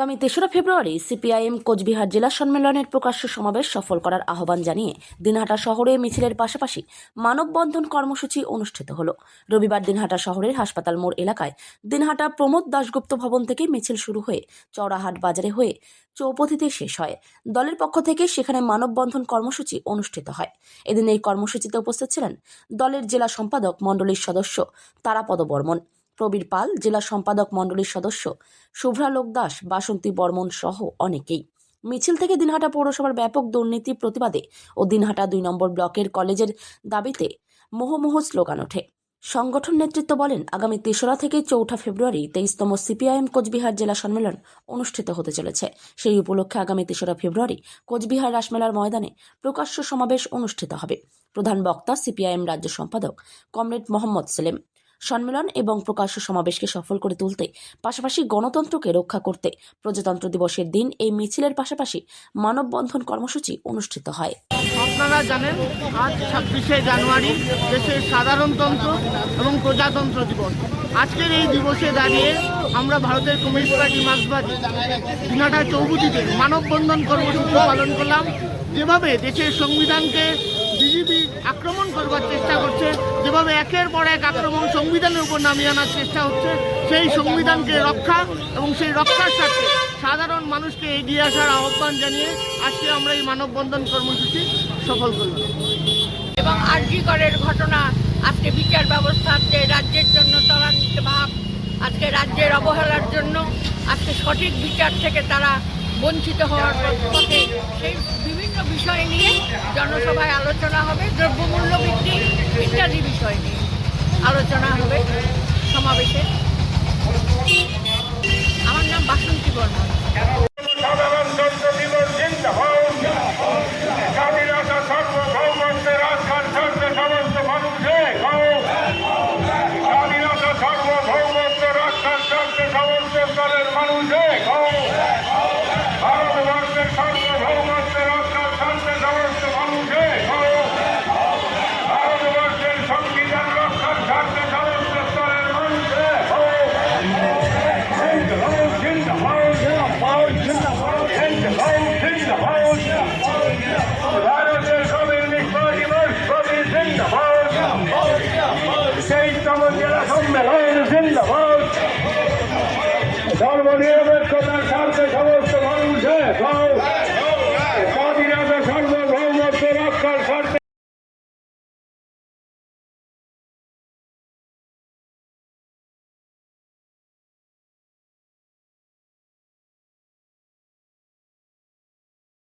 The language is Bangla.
আগামী তেসরা ফেব্রুয়ারি সিপিআইএম কোচবিহার জেলা সম্মেলনের প্রকাশ্য সমাবেশ সফল করার আহ্বান জানিয়ে দিনহাটা শহরে মিছিলের পাশাপাশি মানববন্ধন কর্মসূচি অনুষ্ঠিত হল। রবিবার দিনহাটা শহরের হাসপাতাল মোড় এলাকায় দিনহাটা প্রমোদ দাশগুপ্ত ভবন থেকে মিছিল শুরু হয়ে চৌরাহাট বাজারে হয়ে চৌপথিতে শেষ হয়। দলের পক্ষ থেকে সেখানে মানববন্ধন কর্মসূচি অনুষ্ঠিত হয়। এদিন এই কর্মসূচিতে উপস্থিত ছিলেন দলের জেলা সম্পাদক মণ্ডলীর সদস্য তারাপদ বর্মন। প্রবীর পাল, জেলা সম্পাদক মণ্ডলীর সদস্য শুভ্রালোক দাস, বাসন্তী বর্মন সহ অনেকেই। মিছিল থেকে দিনহাটা পৌরসভার ব্যাপক দুর্নীতি প্রতিবাদে ও দিনহাটা দুই নম্বর ব্লকের কলেজের দাবিতে মোহমোহ স্লোগান ওঠে। সংগঠন নেতৃত্ব বলেন, আগামী তেসরা থেকে চৌঠা ফেব্রুয়ারি তেইশতম সিপিআইএম কোচবিহার জেলা সম্মেলন অনুষ্ঠিত হতে চলেছে। সেই উপলক্ষে আগামী তেসরা ফেব্রুয়ারি কোচবিহার রাসমেলার ময়দানে প্রকাশ্য সমাবেশ অনুষ্ঠিত হবে। প্রধান বক্তা সিপিআইএম রাজ্য সম্পাদক কমরেড মোহাম্মদ সেলিম। সম্মেলন এবং প্রকাশ্য সমাবেশকে সফল করে তুলতে, পাশাপাশি গণতন্ত্রকে রক্ষা করতে প্রজাতন্ত্র দিবসের দিন এই মিছিলের পাশাপাশি মানববন্ধন কর্মসূচি অনুষ্ঠিত হয়। আপনারা জানেন, আজ ছাব্বিশে জানুয়ারি দেশের সাধারণতন্ত্র এবং প্রজাতন্ত্র দিবস। আজকের এই দিবসে দাঁড়িয়ে আমরা ভারতের কমিউনিস্ট পার্টি মার্ক্সবাদী দিনাটা চৌবুদিতে মানববন্ধন কর্মসূচি পালন করলাম। যেভাবে দেশের সংবিধানকে আক্রমণ করবার চেষ্টা করছে। যেভাবে একের পর এক আক্রমণ সংবিধানের উপর নামিয়ে আনার চেষ্টা হচ্ছে, সেই সংবিধানকে রক্ষা এবং সেই রক্ষার সাথে সাধারণ মানুষকে এগিয়ে আসার আহ্বান জানিয়ে আজকে আমরা এই মানববন্ধন কর্মসূচি সফল করলাম। এবং আরজিকরের ঘটনা আজকে বিচার ব্যবস্থা আজকে রাজ্যের জন্য ত্বরান্বিত ভাব, আজকে রাজ্যের অবহেলার জন্য আজকে সঠিক বিচার থেকে তারা বঞ্চিত হওয়ার সেই বিষয় নিয়ে জনসভায় আলোচনা হবে দ্রব্যমূল্য বৃদ্ধি ইত্যাদি বিষয় নিয়ে আলোচনা হবে সমাবেশে। চব্বিশতম জেলা সম্মেলন জিন্দাবাদ। সর্বনিরপেক্ষতার স্বার্থে সবল